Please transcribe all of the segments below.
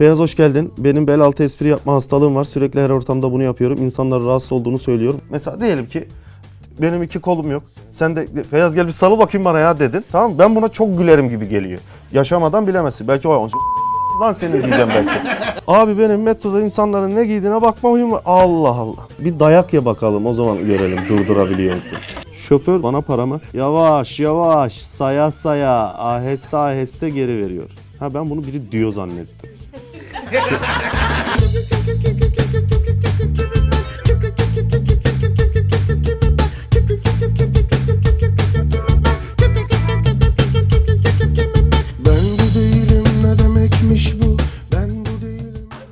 Beyaz hoş geldin. Benim bel altı espri yapma hastalığım var. Sürekli her ortamda bunu yapıyorum. İnsanlar rahatsız olduğunu söylüyorum. Mesela diyelim ki benim iki kolum yok. Sen de Beyaz gel bir salı bakayım bana ya dedin. Tamam mı? Ben buna çok gülerim gibi geliyor. Yaşamadan bilemezsin. Belki o lan senin diyeceğim belki. Abi benim metroda insanların ne giydiğine bakma huyum var. Allah Allah. Bir dayak ye bakalım o zaman görelim durdurabiliyor musun? Şoför bana paramı yavaş yavaş saya saya aheste aheste geri veriyor. Ha ben bunu biri diyor zannettim.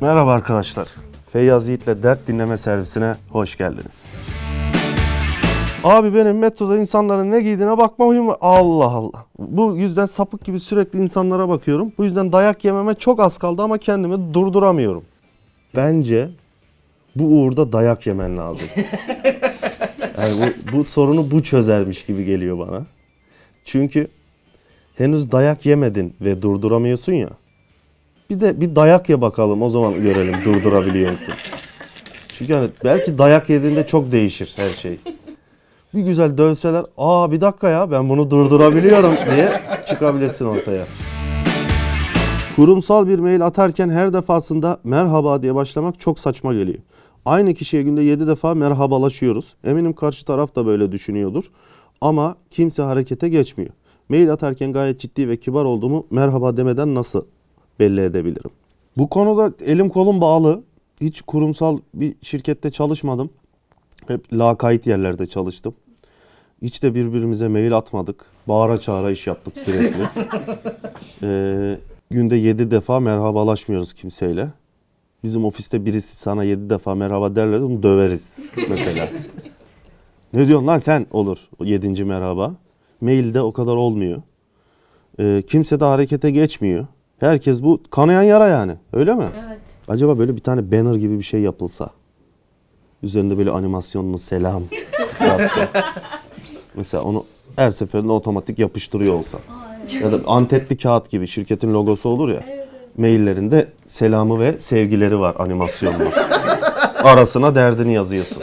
Merhaba arkadaşlar. Feyyaz Yiğit'le dert dinleme servisine hoş geldiniz. Abi benim metroda insanların ne giydiğine bakma huyum var. Allah Allah. Bu yüzden sapık gibi sürekli insanlara bakıyorum. Bu yüzden dayak yememe çok az kaldı ama kendimi durduramıyorum. Bence bu uğurda dayak yemen lazım. Yani bu, bu sorunu bu çözermiş gibi geliyor bana. Çünkü henüz dayak yemedin ve durduramıyorsun ya. Bir de bir dayak ye bakalım o zaman görelim durdurabiliyor musun? Çünkü hani belki dayak yediğinde çok değişir her şey. Bir güzel dövseler, aa bir dakika ya ben bunu durdurabiliyorum diye çıkabilirsin ortaya. Kurumsal bir mail atarken her defasında merhaba diye başlamak çok saçma geliyor. Aynı kişiye günde 7 defa merhabalaşıyoruz. Eminim karşı taraf da böyle düşünüyordur. Ama kimse harekete geçmiyor. Mail atarken gayet ciddi ve kibar olduğumu merhaba demeden nasıl belli edebilirim? Bu konuda elim kolum bağlı. Hiç kurumsal bir şirkette çalışmadım. Hep lakayt yerlerde çalıştım. Hiç de birbirimize mail atmadık. Bağıra çağıra iş yaptık sürekli. Ee, günde 7 defa merhabalaşmıyoruz kimseyle. Bizim ofiste birisi sana 7 defa merhaba derler onu döveriz mesela. ne diyorsun lan sen olur o 7. merhaba. Mailde o kadar olmuyor. Ee, kimse de harekete geçmiyor. Herkes bu kanayan yara yani öyle mi? Evet. Acaba böyle bir tane banner gibi bir şey yapılsa. Üzerinde böyle animasyonlu selam yazsa. Mesela onu her seferinde otomatik yapıştırıyor olsa. Ya da antetli kağıt gibi şirketin logosu olur ya. Maillerinde selamı ve sevgileri var animasyonlu. Arasına derdini yazıyorsun.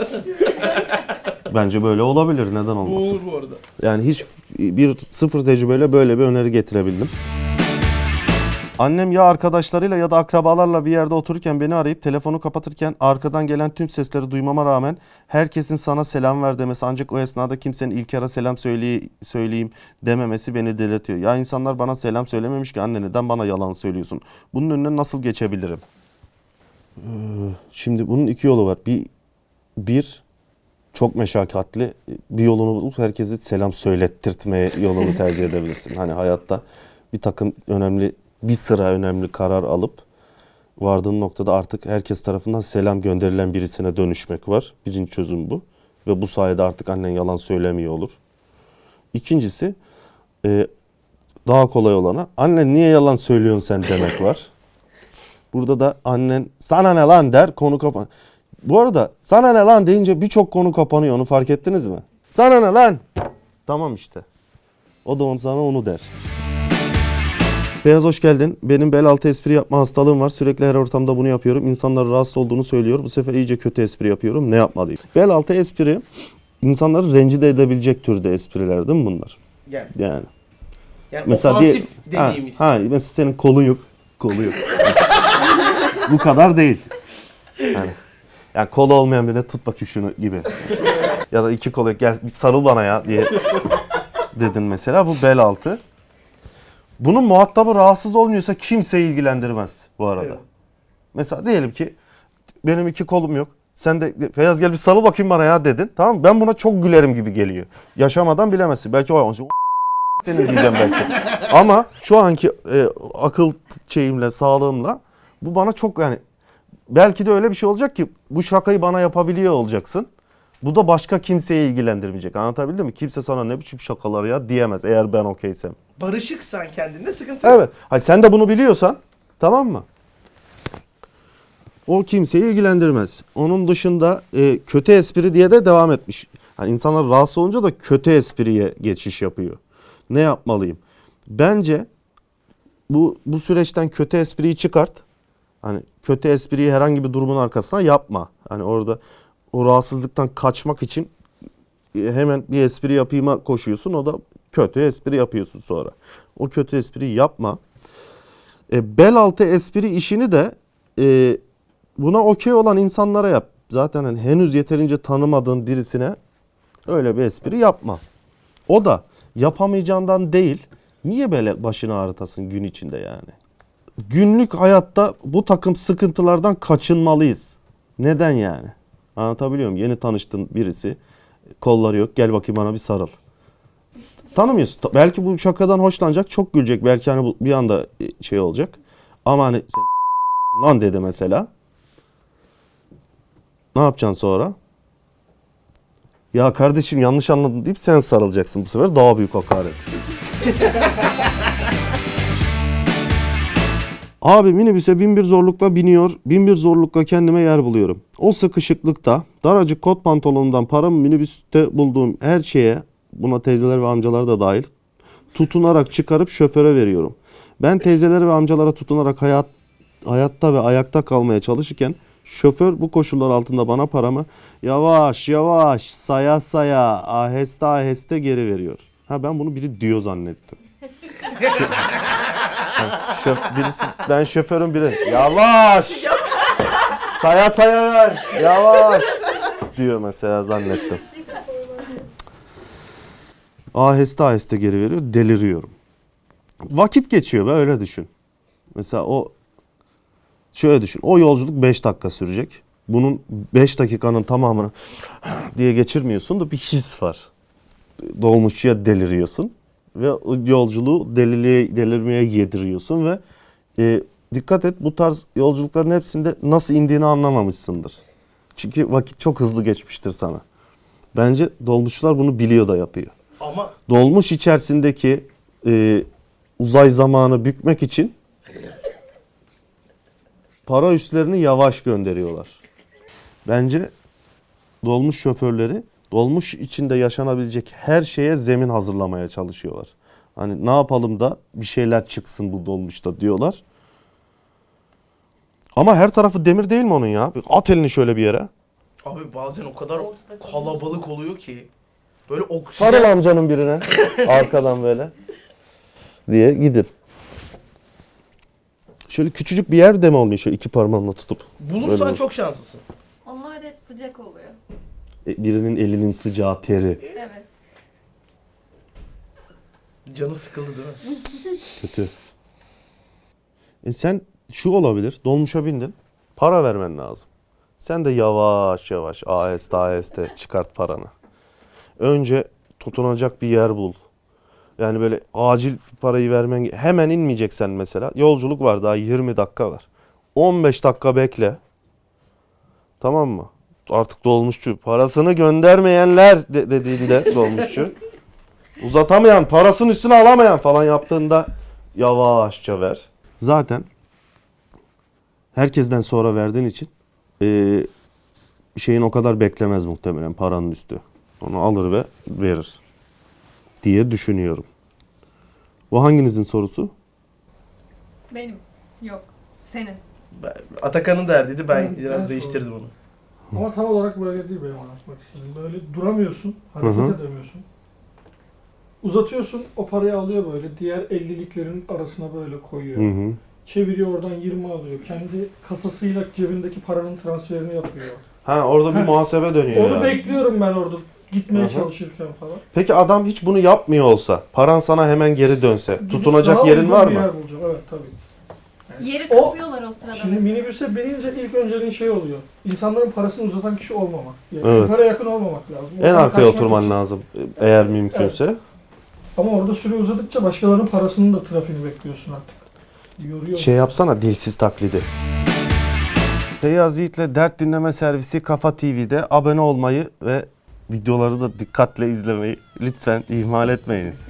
Bence böyle olabilir. Neden olmasın? Olur bu arada Yani hiç bir sıfır tecrübeyle böyle bir öneri getirebildim. Annem ya arkadaşlarıyla ya da akrabalarla bir yerde otururken beni arayıp telefonu kapatırken arkadan gelen tüm sesleri duymama rağmen herkesin sana selam ver demesi ancak o esnada kimsenin ilk ara selam söyleye, söyleyeyim dememesi beni delirtiyor. Ya insanlar bana selam söylememiş ki anne neden bana yalan söylüyorsun? Bunun önüne nasıl geçebilirim? Ee, Şimdi bunun iki yolu var. Bir, bir çok meşakkatli bir yolunu bulup herkese selam söylettirtmeye yolunu tercih edebilirsin. Hani hayatta bir takım önemli bir sıra önemli karar alıp vardığın noktada artık herkes tarafından selam gönderilen birisine dönüşmek var. Birinci çözüm bu. Ve bu sayede artık annen yalan söylemiyor olur. İkincisi e, daha kolay olana annen niye yalan söylüyorsun sen demek var. Burada da annen sana ne lan der konu kapan. Bu arada sana ne lan deyince birçok konu kapanıyor onu fark ettiniz mi? Sana ne lan? Tamam işte. O da onu sana onu der. Beyaz hoş geldin. Benim bel altı espri yapma hastalığım var. Sürekli her ortamda bunu yapıyorum. İnsanlar rahatsız olduğunu söylüyor. Bu sefer iyice kötü espri yapıyorum. Ne yapmalıyım? Bel altı espri insanları rencide edebilecek türde espriler değil mi bunlar? Yani, Yani. yani Mesela diye, ha, ha, mesela senin kolun yok. Kolu yok. Bu kadar değil. Yani, yani kolu olmayan birine tut bakayım şunu gibi. ya da iki kolu yok, gel bir sarıl bana ya diye dedin mesela. Bu bel altı. Bunun muhatabı rahatsız olmuyorsa kimseyi ilgilendirmez bu arada. Evet. Mesela diyelim ki benim iki kolum yok. Sen de Feyyaz gel bir sarıl bakayım bana ya dedin. Tamam mı? Ben buna çok gülerim gibi geliyor. Yaşamadan bilemezsin. Belki o senin diyeceğim belki. Ama şu anki e, akıl şeyimle, sağlığımla bu bana çok yani belki de öyle bir şey olacak ki bu şakayı bana yapabiliyor olacaksın. Bu da başka kimseyi ilgilendirmeyecek. Anlatabildim mi? Kimse sana ne biçim şakalar ya diyemez eğer ben okeysem. barışıksan kendinde sıkıntı yok. Evet. Hayır, sen de bunu biliyorsan tamam mı? O kimseyi ilgilendirmez. Onun dışında e, kötü espri diye de devam etmiş. Hani insanlar rahatsız olunca da kötü espriye geçiş yapıyor. Ne yapmalıyım? Bence bu bu süreçten kötü espriyi çıkart. Hani kötü espriyi herhangi bir durumun arkasına yapma. Hani orada o rahatsızlıktan kaçmak için e, hemen bir espri yapayıma koşuyorsun. O da kötü espri yapıyorsun sonra. O kötü espriyi yapma. E, bel altı espri işini de e, buna okey olan insanlara yap. Zaten hani henüz yeterince tanımadığın birisine öyle bir espri yapma. O da yapamayacağından değil. Niye böyle başını ağrıtasın gün içinde yani? Günlük hayatta bu takım sıkıntılardan kaçınmalıyız. Neden yani? Anlatabiliyor muyum? Yeni tanıştın birisi. Kolları yok. Gel bakayım bana bir sarıl. Tanımıyorsun. Ta- Belki bu şakadan hoşlanacak. Çok gülecek. Belki hani bir anda e, şey olacak. Ama hani lan dedi mesela. Ne yapacaksın sonra? Ya kardeşim yanlış anladın deyip sen sarılacaksın bu sefer. Daha büyük hakaret. Abi minibüse bin bir zorlukla biniyor, bin bir zorlukla kendime yer buluyorum. O sıkışıklıkta daracık kot pantolonumdan paramı minibüste bulduğum her şeye, buna teyzeler ve amcalar da dahil, tutunarak çıkarıp şoföre veriyorum. Ben teyzeler ve amcalara tutunarak hayat hayatta ve ayakta kalmaya çalışırken şoför bu koşullar altında bana paramı yavaş yavaş saya saya aheste aheste geri veriyor. Ha ben bunu biri diyor zannettim. Şöf, birisi, ben şoförün biri. Yavaş. Saya saya ver. Yavaş. Diyor mesela zannettim. Aheste aheste geri veriyor. Deliriyorum. Vakit geçiyor be öyle düşün. Mesela o şöyle düşün. O yolculuk 5 dakika sürecek. Bunun 5 dakikanın tamamını diye geçirmiyorsun da bir his var. Dolmuşçuya deliriyorsun ve yolculuğu deliliğe, delirmeye yediriyorsun ve e, dikkat et bu tarz yolculukların hepsinde nasıl indiğini anlamamışsındır. Çünkü vakit çok hızlı geçmiştir sana. Bence dolmuşçular bunu biliyor da yapıyor. Ama Dolmuş içerisindeki e, uzay zamanı bükmek için para üstlerini yavaş gönderiyorlar. Bence dolmuş şoförleri dolmuş içinde yaşanabilecek her şeye zemin hazırlamaya çalışıyorlar. Hani ne yapalım da bir şeyler çıksın bu dolmuşta diyorlar. Ama her tarafı demir değil mi onun ya? At elini şöyle bir yere. abi bazen o kadar kalabalık oluyor ki böyle oksijen Sarıl amcanın birine arkadan böyle diye gidin. Şöyle küçücük bir yer de mi olmuyor şöyle iki parmağınla tutup? bulursan Böyle. çok şanslısın. Onlar da hep sıcak oluyor. E, Birinin elinin sıcağı teri. Evet. Canı sıkıldı değil mi? Kötü. E sen şu olabilir. Dolmuşa bindin. Para vermen lazım. Sen de yavaş yavaş aheste aheste çıkart paranı. Önce tutunacak bir yer bul. Yani böyle acil parayı vermen hemen inmeyeceksen mesela. Yolculuk var daha 20 dakika var. 15 dakika bekle. Tamam mı? Artık dolmuşçu parasını göndermeyenler de- dediğinde dolmuşçu. Uzatamayan, parasının üstüne alamayan falan yaptığında yavaşça ver. Zaten herkesten sonra verdiğin için eee, şeyin o kadar beklemez muhtemelen paranın üstü. Onu alır ve verir diye düşünüyorum. Bu hanginizin sorusu? Benim. Yok. Senin. Atakan'ın derdiydi ben biraz değiştirdim onu. Ama tam olarak böyle değil benim anlatmak istediğim. Böyle duramıyorsun, hareket Hı hı. edemiyorsun. Uzatıyorsun, o parayı alıyor böyle. Diğer 50'liklerin arasına böyle koyuyor. Hı hı. Çeviriyor oradan 20 alıyor. Kendi kasasıyla cebindeki paranın transferini yapıyor. Ha orada bir Heh. muhasebe dönüyor Onu yani. bekliyorum ben orada gitmeye Hı hı. çalışırken falan. Peki adam hiç bunu yapmıyor olsa, paran sana hemen geri dönse, Gidip tutunacak daha yerin uygun var bir mı? yer bulacağım. Evet tabii. Yeri O- kapıyorlar o sırada Şimdi mesela. minibüse binince ilk önceliğin şey oluyor. İnsanların parasını uzatan kişi olmamak. Yani Evet. şoföre yakın olmamak lazım. En Oradan arkaya kaçmak oturman için- lazım eğer mümkünse. Ama orada süre uzadıkça başkalarının parasının da trafiğini bekliyorsun artık. Yoruyor. Şey yapsana dilsiz taklidi. Feyyaz Yiğit'le Dert Dinleme Servisi Kafa TV'de abone olmayı ve videoları da dikkatle izlemeyi lütfen ihmal etmeyiniz.